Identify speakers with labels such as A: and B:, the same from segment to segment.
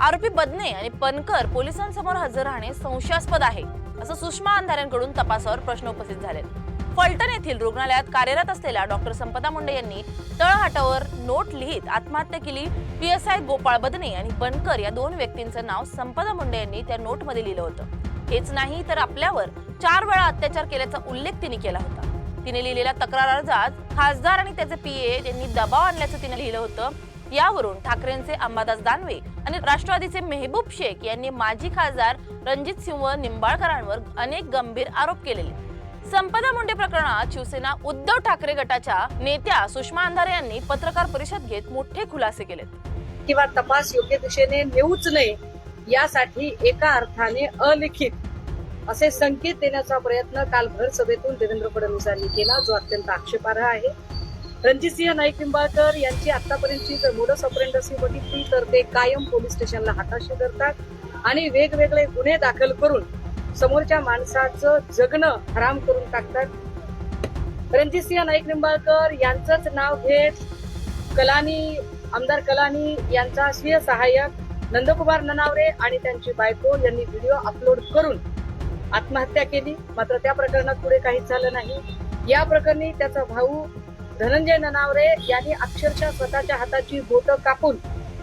A: आरोपी बदने आणि पनकर पोलिसांसमोर हजर राहणे संशयास्पद आहे असं सुषमा अंधाऱ्यांकडून तपासावर प्रश्न उपस्थित झाले फलटण येथील रुग्णालयात कार्यरत असलेल्या डॉक्टर संपदा मुंडे यांनी तळहाटावर नोट लिहित आत्महत्या केली. P S I Gopal Badne आणि बनकर या दोन व्यक्तींचं नाव संपदा मुंडे यांनी त्या नोटमध्ये लिहिलं होतं. हेच नाही तर आपल्यावर चार वेळा अत्याचार केल्याचा उल्लेख तिने केला होता. तिने लिहिलेल्या तक्रार अर्जात खासदार आणि त्याचे पीए यांनी दबाव आणल्याचं तिने लिहिलं होतं. यावरून ठाकरेंचे अंबादास दानवे आणि राष्ट्रवादीचे मेहबूब शेख यांनी माजी खासदार रणजित सिंह निंबाळकरांवर अनेक गंभीर आरोप केलेले. संपदा मुंडे प्रकरणात शिवसेना उद्धव ठाकरे गटाच्या नेत्या सुषमा अंधारे यांनी पत्रकार परिषद घेत मोठे खुलासे केलेत.
B: किंवा तपास योग्य दिशेने नेऊच नये यासाठी एका अर्थाने अलिखित असे संकेत देण्याचा प्रयत्न काल भर सभेतून देवेंद्र फडणवीसांनी केला जो अत्यंत आक्षेपार्ह आहे. रणजितसिंह नाईक निंबाळकर यांची आतापर्यंतची जर मोडस ऑपरेंडसी बघितली तर ते कायम पोलीस स्टेशनला हाताशी धरतात आणि वेगवेगळे गुन्हे दाखल करून समोरच्या माणसाचं जगणं हराम करून टाकतात. रणजितसिंह नाईक निंबाळकर यांचंच नाव घेत कलानी आमदार कलानी यांचा स्वीय सहाय्यक नंदकुमार ननावरे आणि त्यांची बायको यांनी व्हिडिओ अपलोड करून आत्महत्या केली. मात्र त्या प्रकरणात पुढे काहीच झालं नाही. या प्रकरणी त्याचा भाऊ धनंजय ननावरे यांनी अक्षरशः स्वतःच्या हाताची बोटं कापून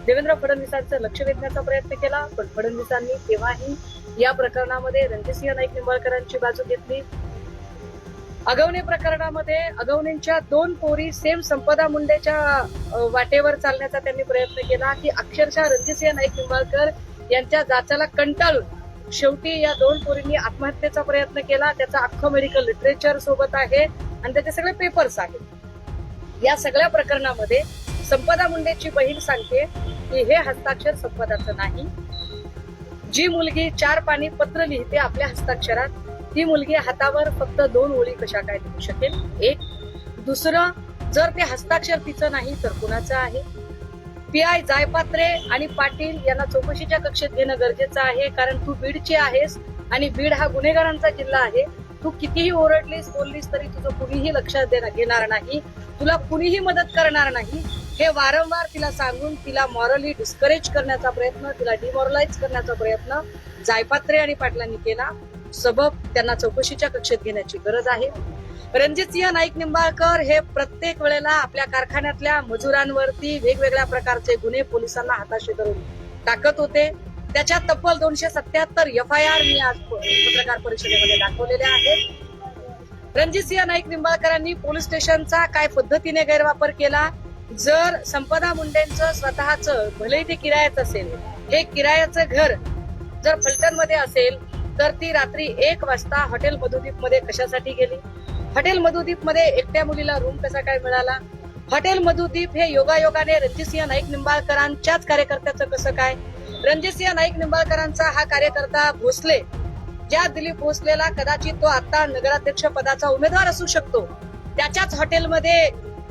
B: देवेंद्र फडणवीसांचं लक्ष वेधण्याचा प्रयत्न केला. पण फडणवीसांनी तेव्हाही या प्रकरणामध्ये रणजितसिंह नाईक निंबाळकरांची बाजू घेतली. अगवणे प्रकरणामध्ये अगवणींच्या दोन पोरी सेम संपदा मुंडेच्या वाटेवर चालण्याचा त्यांनी प्रयत्न केला. की अक्षरशः रणजितसिंह नाईक निंबाळकर यांच्या जाचाला कंटाळून शेवटी या दोन पोरींनी आत्महत्येचा प्रयत्न केला. त्याचा अख्खं मेडिकल लिटरेचर सोबत आहे. आणि त्याचे सगळे पेपर्स आहेत. या सगळ्या प्रकरणामध्ये संपदा मुंडेची बहीण सांगते की हे हस्ताक्षर संपदाचं नाही. जी मुलगी चार पाणी पत्र लिहिते आपल्या हस्ताक्षरात ती मुलगी हातावर फक्त दोन ओळी कशा काय लिहू शकेल? एक. दुसरं जर ते हस्ताक्षर तिचं नाही तर कुणाचं आहे? पी आय जायपात्रे आणि पाटील यांना चौकशीच्या कक्षेत घेणं गरजेचं आहे कारण तू बीडची आहेस आणि बीड हा गुन्हेगारांचा जिल्हा आहे. तू कितीही ओरडलीस बोललीस तरी तुझं कुणीही लक्षात देणार घेणार नाही. तुला कुणीही मदत करणार नाही. हे वारंवार तिला सांगून तिला मॉरली डिस्करेज करण्याचा प्रयत्न तिला डिमॉरलाइज करण्याचा प्रयत्न जायपात्रे आणि पाटलांनी केला. सबब त्यांना चौकशीच्या कक्षेत घेण्याची गरज आहे. रणजित सिंह नाईक निंबाळकर हे प्रत्येक वेळेला आपल्या कारखान्यातल्या मजुरांवरती वेगवेगळ्या प्रकारचे गुन्हे पोलिसांना हाताशी धरून टाकत होते. त्याच्या तब्बल दोनशे सत्याहत्तर एफ आय आर मी आज पत्रकार परिषदेमध्ये दाखवलेले आहेत रणजितसिंह नाईक निंबाळकरांनी पोलीस स्टेशनचा काय पद्धतीने गैरवापर केला? जर संपदा मुंडेंचं स्वतःच भले ते किरायाचं असेल हे किरायाचं घर जर फलटणमध्ये असेल तर ती रात्री एक वाजता हॉटेल मधुदीपमध्ये कशासाठी गेली? हॉटेल मधुदीपमध्ये एकट्या मुलीला रूम कसा काय मिळाला? हॉटेल मधुदीप हे योगायोगाने रणजित सिंह नाईक निंबाळकरांच्याच कार्यकर्त्याचं कसं काय? रणजितसिंह नाईक निंबाळकरांचा हा कार्यकर्ता भोसले. ज्या दिलीप भोसलेला कदाचित तो आता नगराध्यक्ष पदाचा उमेदवार असू शकतो. त्याच्याच हॉटेलमध्ये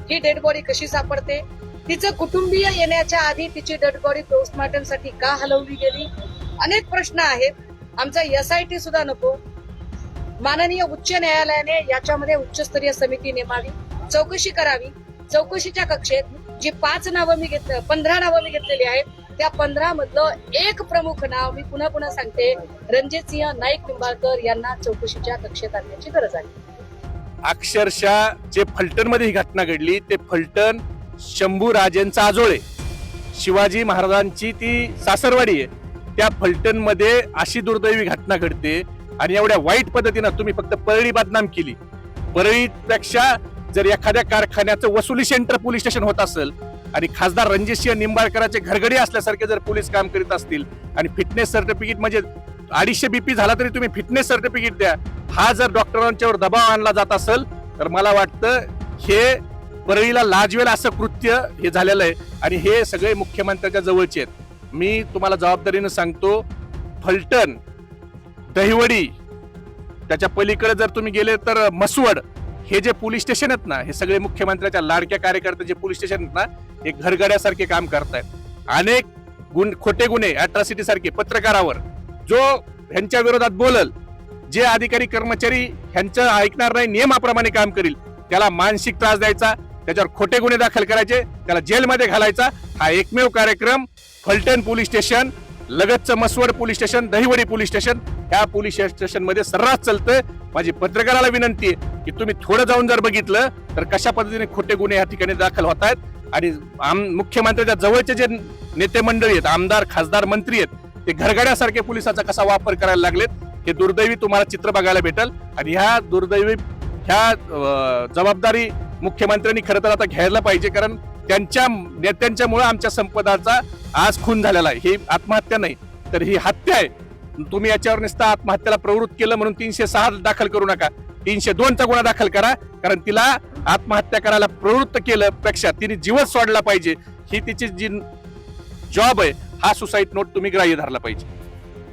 B: ही डेड बॉडी कशी सापडते? तिचं कुटुंबीय येण्याच्या आधी तिची डेड बॉडी पोस्टमॉर्टमसाठी का हलवली गेली? अनेक प्रश्न आहेत. आमचा एसआयटी सुद्धा नको. माननीय उच्च न्यायालयाने याच्यामध्ये उच्चस्तरीय समिती नेमावी चौकशी करावी. चौकशीच्या कक्षेत जी पाच नावं मी घेतलं पंधरा नावं मी घेतलेली आहेत त्या पंधरा मधलं एक प्रमुख नाव मी पुन्हा पुन्हा सांगते. रणजित सिंह नाईक निंबाळकर यांना चौकशीच्या कक्षेत आणण्याची गरज आहे.
C: अक्षरशः जे फलटणमध्ये ही घटना घडली ते फलटण शंभू राजेंचा आजोळे. शिवाजी महाराजांची ती सासरवाडी आहे. त्या फलटणमध्ये अशी दुर्दैवी घटना घडते आणि एवढ्या वाईट पद्धतीनं तुम्ही फक्त परळी बदनाम केली. परळीपेक्षा जर एखाद्या कारखान्याचं वसुली सेंटर पोलीस स्टेशन होत असेल आणि खासदार रणजितसिंह निंबाळकरांचे घरगडी असल्यासारखे जर पोलीस काम करीत असतील आणि फिटनेस सर्टिफिकेट म्हणजे अडीचशे बीपी झाला तरी तुम्ही फिटनेस सर्टिफिकेट द्या. हा जर डॉक्टरांच्यावर दबाव आणला जात असेल तर मला वाटतं हे परळीला लाजवेल असं कृत्य हे झालेलं आहे. आणि हे सगळे मुख्यमंत्र्यांच्या जवळचे आहेत. मी तुम्हाला जबाबदारीनं सांगतो फलटण दहिवडी त्याच्या पलीकडे जर तुम्ही गेले तर मसवड हे जे पोलीस स्टेशन आहेत ना हे सगळे मुख्यमंत्र्याच्या लाडक्या कार्यकर्ते जे पोलीस स्टेशन आहेत ना हे घरगड्यासारखे काम करतायत. अनेक गुण खोटे गुन्हे अट्रॉसिटी सारखे पत्रकारावर जो ह्यांच्या विरोधात बोलल जे अधिकारी कर्मचारी ह्यांचं ऐकणार नाही नियमाप्रमाणे काम करील त्याला मानसिक त्रास द्यायचा त्याच्यावर खोटे गुन्हे दाखल करायचे त्याला जेलमध्ये घालायचा हा एकमेव कार्यक्रम Phaltan police station लगतचं Mhaswad police station Dahiwadi police station ह्या पोलीस स्टेशनमध्ये सर्रास चालतंय. माझी पत्रकाराला विनंती आहे की तुम्ही थोडं जाऊन जर बघितलं तर कशा पद्धतीने खोटे गुन्हे या ठिकाणी दाखल होत आहेत आणि आम मुख्यमंत्र्याच्या जवळचे जे नेते मंडळी आहेत आमदार खासदार मंत्री आहेत ते घरगड्यासारखे पोलिसाचा कसा वापर करायला लागलेत हे दुर्दैवी तुम्हाला चित्र बघायला भेटल आणि ह्या दुर्दैवी ह्या जबाबदारी मुख्यमंत्र्यांनी खरं तर आता घ्यायला पाहिजे कारण त्यांच्या नेत्यांच्यामुळे आमच्या संपदाचा आज खून झालेला आहे. ही आत्महत्या नाही तर ही हत्या आहे. तुम्ही याच्यावर नुसतं आत्महत्येला प्रवृत्त केलं म्हणून तीनशे सहा दाखल करू नका. तीनशे दोनचा गुन्हा दाखल करा. कारण तिला आत्महत्या करायला प्रवृत्त केलं पेक्षा तिने जीवच सोडला पाहिजे. ही तिची जी जॉब आहे हा सुसाईड नोट तुम्ही ग्राह्य धरला पाहिजे.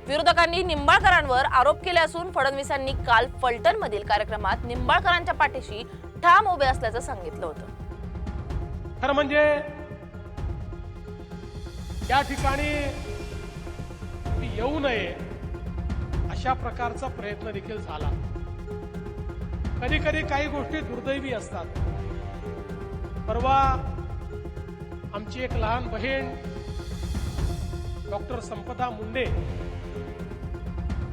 A: विरोधकांनी निंबाळकरांवर आरोप केले असून फडणवीसांनी काल फलटण मधील कार्यक्रमात निंबाळकरांच्या पाठीशी ठाम उभे असल्याचं सांगितलं होतं.
D: खरं म्हणजे या ठिकाणी येऊ नये. अशा प्रकारचा प्रयत्न देखील झाला. कधी कधी काही गोष्टी दुर्दैवी असतात. परवा आमची एक लहान बहीण डॉक्टर संपदा मुंडे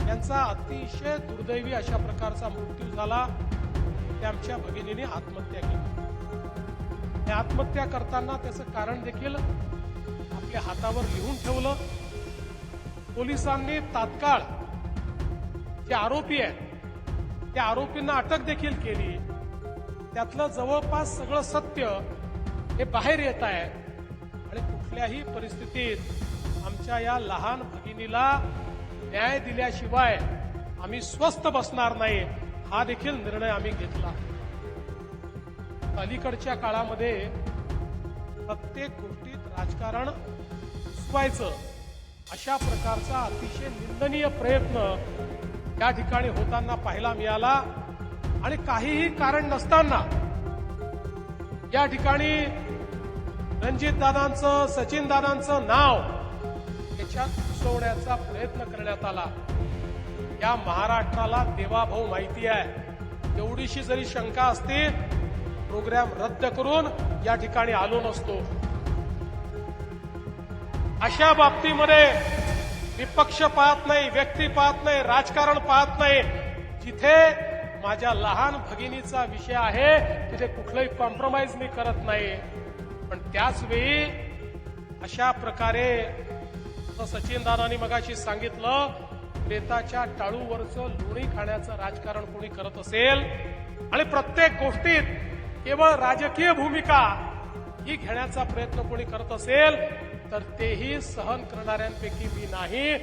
D: यांचा अतिशय दुर्दैवी अशा प्रकारचा मृत्यू झाला. ते आमच्या भगिनीने आत्महत्या केली. त्या आत्महत्या करताना त्याचं कारण देखील आपल्या हातावर लिहून ठेवलं. पोलिसांनी तात्काळ जे आरोपी आहेत. त्या आरोपींना अटक देखील केली. त्यातलं जवळपास सगळं सत्य हे बाहेर येत आहे. आणि कुठल्याही परिस्थितीत आमच्या या लहान भगिनीला न्याय दिल्याशिवाय आम्ही स्वस्थ बसणार नाही हा देखील निर्णय आम्ही घेतला. अलीकडच्या काळामध्ये प्रत्येक गोष्टीत राजकारण घुसवायचं अशा प्रकारचा अतिशय निंदनीय प्रयत्न या ठिकाणी होताना पाहायला मिळाला. आणि काहीही कारण नसताना या ठिकाणी रणजित दादांचं सचिन दादांचं नाव याच्यात घुसवण्याचा प्रयत्न करण्यात आला. या महाराष्ट्राला देवाभाऊ माहिती आहे. एवढीशी जरी शंका असती प्रोग्राम रद्द करून या ठिकाणी आलो नसतो. अशा बाबतीमध्ये विपक्ष पाहत नाही व्यक्ती पाहत नाही राजकारण पाहत नाही. जिथे माझ्या लहान भगिनीचा विषय आहे तिथे कुठलंही कॉम्प्रोमाइज मी करत नाही. पण त्याच वेळी अशा प्रकारे सचिन दादांनी मगाशी सांगितलं प्रेताच्या टाळूवरचं लोणी खाण्याचं राजकारण कोणी करत असेल आणि प्रत्येक गोष्टीत केवळ राजकीय भूमिका ही घेण्याचा प्रयत्न कोणी करत असेल तर तेही सहन करणाऱ्यांपैकी मी नाही.